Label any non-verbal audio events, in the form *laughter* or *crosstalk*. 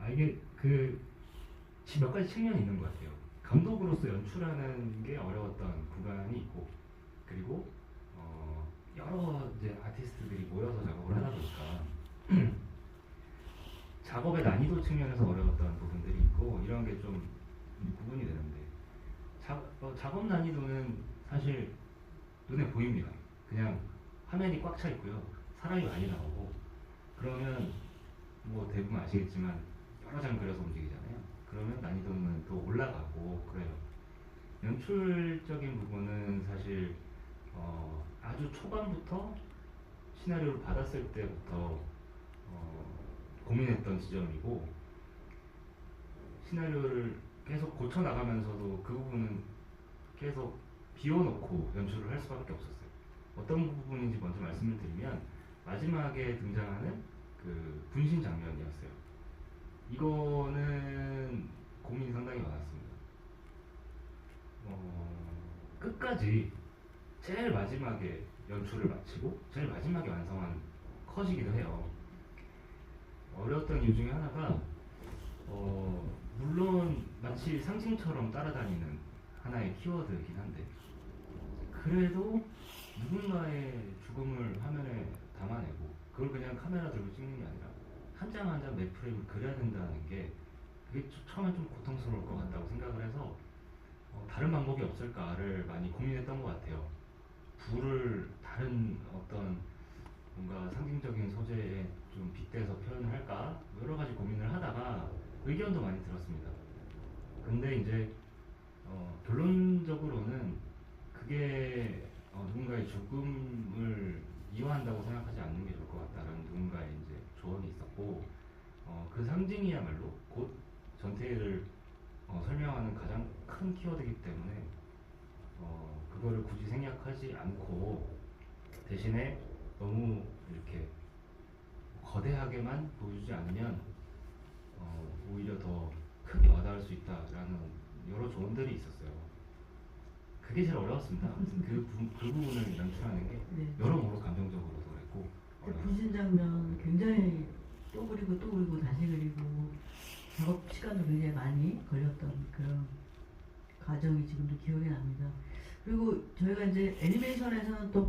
아 이게 그몇 가지 측면이 있는 것 같아요. 감독으로서 연출하는 게 어려웠던 구간이 있고 그리고 어, 여러 이제 아티스트들이 모여서 작업을 하다 보니까 *clears throat* 작업의 난이도 측면에서 어려웠던 부분들이 있고 이런 게 좀 구분이 되는데 자, 어, 작업 난이도는 사실 눈에 보입니다. 그냥 화면이 꽉 차 있고요. 사람이 많이 나오고 그러면 뭐 대부분 아시겠지만 장 그려서 움직이잖아요. 그러면 난이도는 또 올라가고 그래요. 연출적인 부분은 사실 어, 아주 초반부터 시나리오를 받았을 때부터 어, 고민했던 지점이고 시나리오를 계속 고쳐 나가면서도 그 부분은 계속 비워놓고 연출을 할 수밖에 없었어요. 어떤 부분인지 먼저 말씀을 드리면 마지막에 등장하는 그 분신 장면이었어요. 이거는 고민이 상당히 많았습니다. 어, 끝까지 제일 마지막에 연출을 마치고 제일 마지막에 완성한 컷이기도 해요. 어려웠던 이유 중에 하나가 어, 물론 마치 상징처럼 따라다니는 하나의 키워드이긴 한데 그래도 누군가의 죽음을 화면에 담아내고 그걸 그냥 카메라 들고 찍는 게 아니라 한 장 한장매 프레임을 그려야 된다는 게 그게 처- 처음에 좀 고통스러울 것 같다고 생각을 해서 어, 다른 방법이 없을까를 많이 고민했던 것 같아요. 불을 다른 어떤 뭔가 상징적인 소재에 좀 빗대서 표현을 할까 뭐 여러 가지 고민을 하다가 의견도 많이 들었습니다. 근데 이제 어, 결론적으로는 그게 어, 누군가의 죽음을 이화한다고 생각하지 않는 게 좋을 것 같다라는 누군가의 이제 조언이 있었고 어, 그 상징이야말로 곧 전태일을 어, 설명하는 가장 큰 키워드이기 때문에 어, 그거를 굳이 생략하지 않고 대신에 너무 이렇게 거대하게만 보여주지 않으면 어, 오히려 더 크게 와닿을 수 있다라는 여러 조언들이 있었어요. 그게 제일 어려웠습니다. 그, 부, 그 부분을 연출하는 게 장면 굉장히 또 그리고 또 그리고 다시 그리고 작업 시간도 굉장히 많이 걸렸던 그런 과정이 지금도 기억이 납니다. 그리고 저희가 이제 애니메이션에서는 또